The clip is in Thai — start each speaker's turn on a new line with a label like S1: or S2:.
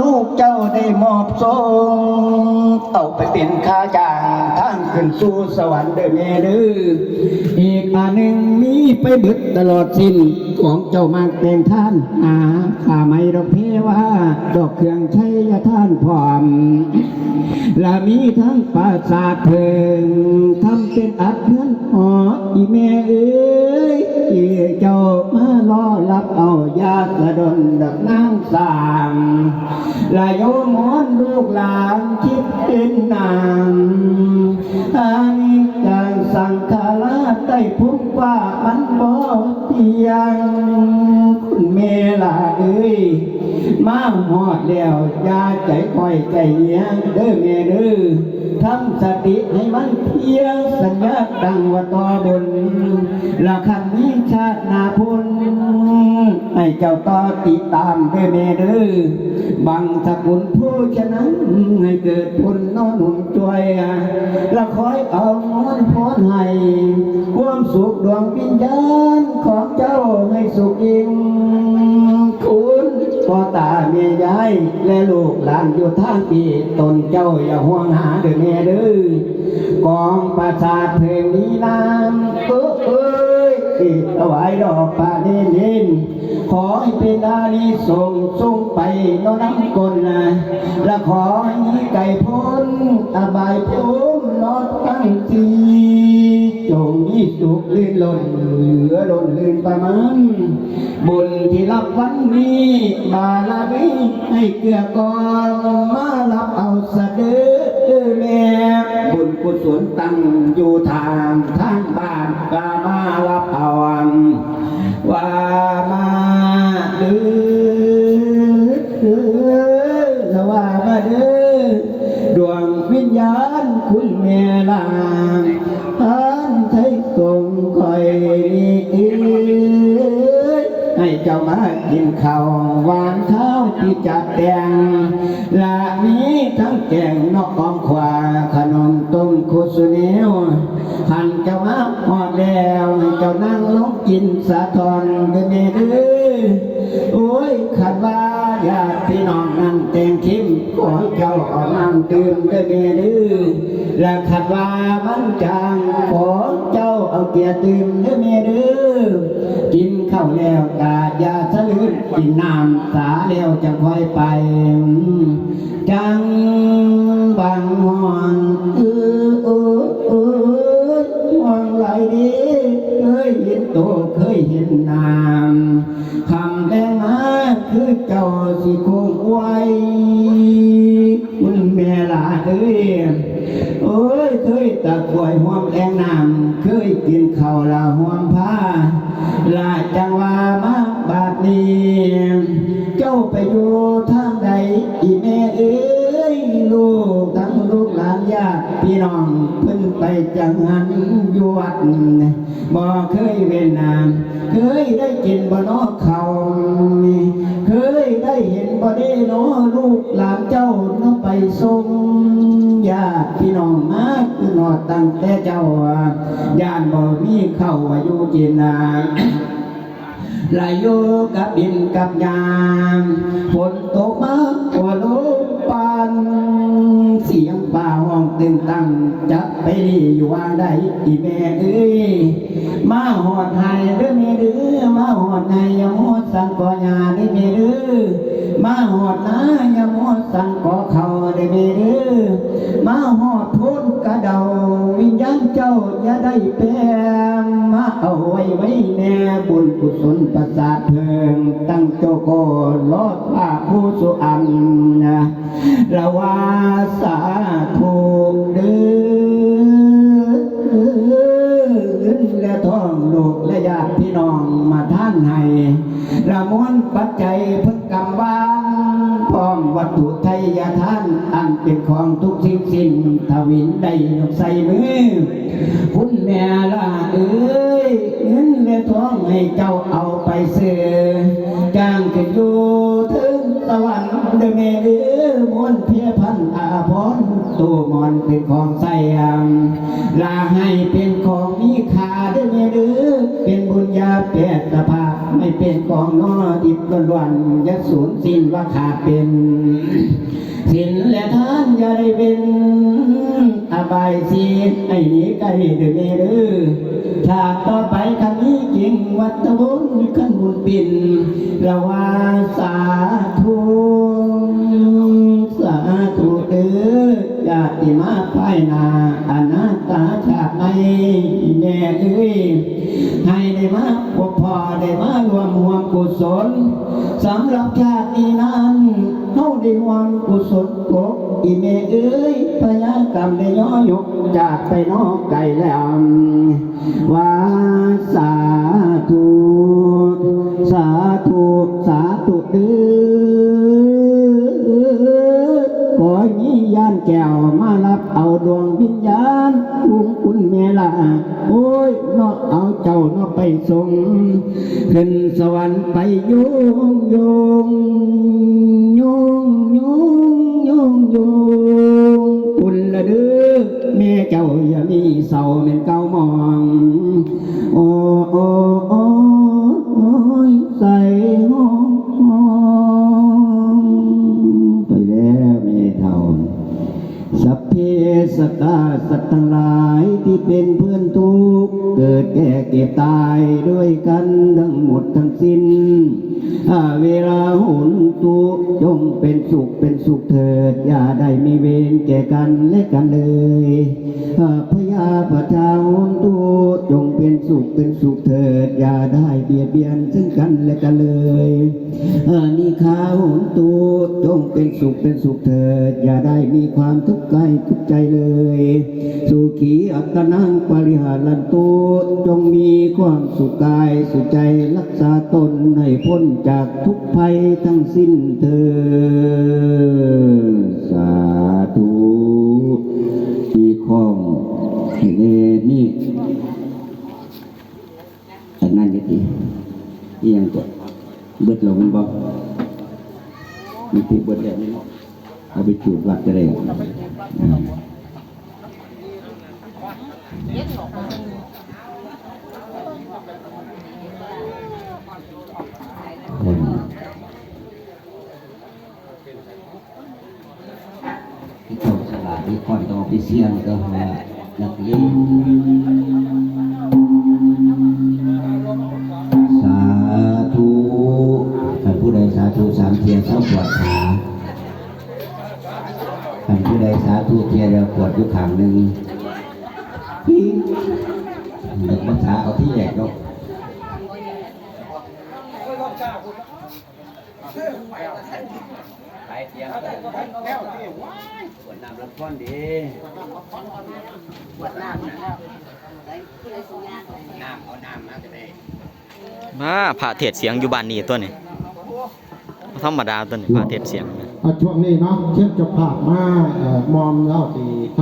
S1: ลูกเจ้าได้มอบทรงเอาไปเป็นค่าจ้างทางขึ้นสู่สวรรค์เด้อแม่เด้อ
S2: อีกอันหนึ่งมีไปบึดตลอดสิ้นของเจ้ามากแต่งท่านอาข้าไม่ดอกเพว่า ดอกเครื่องใช้ยาท่านพร้อม และมีทั้งปราสาทเพิงทำเป็นอัดเพื่อนหออีแม่เอ้ยอีเจ้ามาล้อรับเอายาสะดนดักนางสามและโยมอนลูกหลานคิดเป็นนางอานิจังสังขาราใต้ภพว่ามันบ่เที่ยง คุณเมล่ะเอ้ย มาหอดแล้วยาใจคอยใจเยียงเด้อแม่เด้อทำสติให้มันเพียงสัญญาดังว่าต่อบนละคันนี้ชาตินาพุนให้เจ้าต่อติดตามเด้อแม่เด้อบังสกุลผู้ชนะให้เกิดพุนนอนหนุนจวยละคอยเอามอนพรให้ความสุขดวงวิญญาณของเจ้าให้สุขยิ่ง พ่อตาเมียายและลูกหลานอยู่ทางปีตนเจ้าอย่าห่วงหาเด้อแม่เด้อกองประสาทเพลงนี้นำเอ้อเอ้ยที่ถวายดอกปาเนเนนขอให้เป็นอานิสงส์ส่งไปโนอนน้ำกลนะและขอให้ไก่พ้นอบายพ้น จงมีสุขลื่นล้นเหลือล้นลื่นประมาณบุญที่รับวันนี้บารมีให้เกื้อก่อนมารับเอาสะเดือแม่บุญกุศลตั้งอยู่ทางทางบ้านกามารับเอาอันว่ามาดือว่ามาเดือดวงวิญญาณคุณแม่ลาง มากินข้าวหวานข้าวที่จัดแต่งและมีทั้งแกงนอกออมขวาขนมต้มโคสุเนียวหันเจ้ามาหอดแล้วเจ้านั่งลงกินสาทอนเด้อเด้อโอ้ยขัดว่าญาติพี่น้องนั่งแต่งคิมขอให้เจ้าเอาน้ำดื่มเด้อเด้อและขัดว่ามันจางขอเจ้าเอาเกียร์ดื่มเด้อเด้อ กินข้าวแล้วกายาสลืดกินน้ำสาแล้วจะค่อยไป จังบางหอนเออเออเออห่วงไหลดีเคยเห็นโตเคยเห็นนามคำแดงมาคือเจ้าสิคงไว้คุณแม่ลาเอ้ยโอ้ยเคยตะกวยห่วมแองน้ำเคยกินข้าวละห่วมผ้า ไปอยู่ทางใดอีแม่เอ้ยลูกทั้งลูกหลานญาติพี่น้องเพิ่นไปจังหันอยู่วัดบ่เคยเว้นนามเคยได้กินบ่นอเขาเคยได้เห็นบ่ได้นอลูกหลานเจ้าเนาะไปส่งญาติพี่น้องมาคือนอดตั้งแต่เจ้าย่านบ่มีเข้าอายุจินนา ลายโยกับดินกับยามฝนตกมาหัวลมปานเสียงป่าห้องตึงตังจะไปรีอยู่ว่าใดอีแม่เอ้ย มาหอดไห้เด้อแม่เด้อมาหอดไห้อยาหอดสังกอยาเด้อแม่เด้อมาหอดนายาหอดสังกอเขาเด้อแม่เด้อมาหอดพ้นกระเดาวิญญาณเจ้าอย่าได้แปลงมาเอาไว้ไว้ กุศลประสาทเพิงตั้งโจโกลดภาผู้สุอันนะละวาสาธุเด้อนและท้องลูกและญาติพี่น้องมาท่านให้ละมวนปัจจัยพึกกำบ้า พร้อมวัตถุไทยทาน อันเป็นของทุกสิ่งสิ้นทวินได้ยกใส่มือ คุณแม่ล่ะเอ้ยเงินและทองให้เจ้าเอาไปเสือจ้างขึ้นอยู่ถึงสวรรค์เด้อแม่เด้อมนเพียพันอาพรตัวมอนเป็นของใส่อังลาให้เป็นของมีค่าเด้อแม่เด้อเป็นบุญญาแปดสภาพ ไม่เป็นขององนอติดกันวันยะสูญสิ้นว่าขาดเป็นสินและทานอย่าได้เป็นอบายสีไอ้นี้ไกลเดือเมเด้อฉากต่อไปคำนี้จริงวัตะบุญขันบุญปินระว่าสาธุสาธุเด้อญาติมาภายนาอนาตาชาติไม่แน่เอ้ยให้ได้มาพบพอได้มา สำหรับชาตินี้นั้นเฮาได้หวังกุศลกบอีเมเอ้ยพยากรรมได้ย่อยกจากไปนอกไกลแล้ววาสาธุสาธุสาธุเด้อขอให้มียานแก้วมารับเอาดวงวิญญาณลุงคุณเมลาโอ้ยนาะเอาเจ้านาะไปส่ง ขึ้นสวรรค์ไปโยงโยงโยงโยงโยงโยงคุณละเด้อแม่เจ้าอย่ามีเศร้าเหม็นเก้ามอง โอ้โอ้โอ้ยใส่ห้องห้องไปแล้วแม่เท่าสัพเพสตาสัตว์ทั้งหลายที่เป็นเพื่อนทุก เกิดแก่เก็บตายด้วยกันทั้งหมดทั้งสิ้นถ้าเวลาหุนตุจงเป็นสุขเป็นสุขเถิด อย่าได้มีเวรแก่กันและกันเลยพ ยาประชาหุนตุจงเป็นสุขเป็นสุขเถิด อย่าได้เบียดเบียนซึ่งกันและกันเลยอานิคาหุนตุจงเป็นสุขเป็นสุขเถิด อย่าได้มีความทุกข์กายทุกข์ใจเลย สุขีอัตนังปริหารันตุจงมีความสุขกายสุขใจรักษาตนให้พ้นจากทุกภัยทั้งสิ้นเถิดสาธุที่ข้องเนนี่อันนั้นก็ดีที่ยังตัวเบิดเรามันบอก มีที่เบิดแล้วนี่เนาะเอาไปจูดวัดก็ได้ที่เขาสลาดที่คอนต้องไปเสี่ยงก็ว่านักเรียน ธุสามเทียนเศร้าปวดขาท่านผู้ใดสาธุเทียนแล้วปวดอยู่ข้างหนึ่งพี่เด็กภาษาเอาที่แยกเนาะไปเตียงปวดน้ำลำพ้อนดีปวดน้ำน้ำเอาน้ำมาจะได้
S3: มาพระเทศเสียงอยู่บ้านนี้ตัวนี้ ธรรมดาตัวนี้พระเทศเสียง
S4: อะช่วงนี้เนาะเทียบเจะภาพมาเอ่อมอมเล่าตี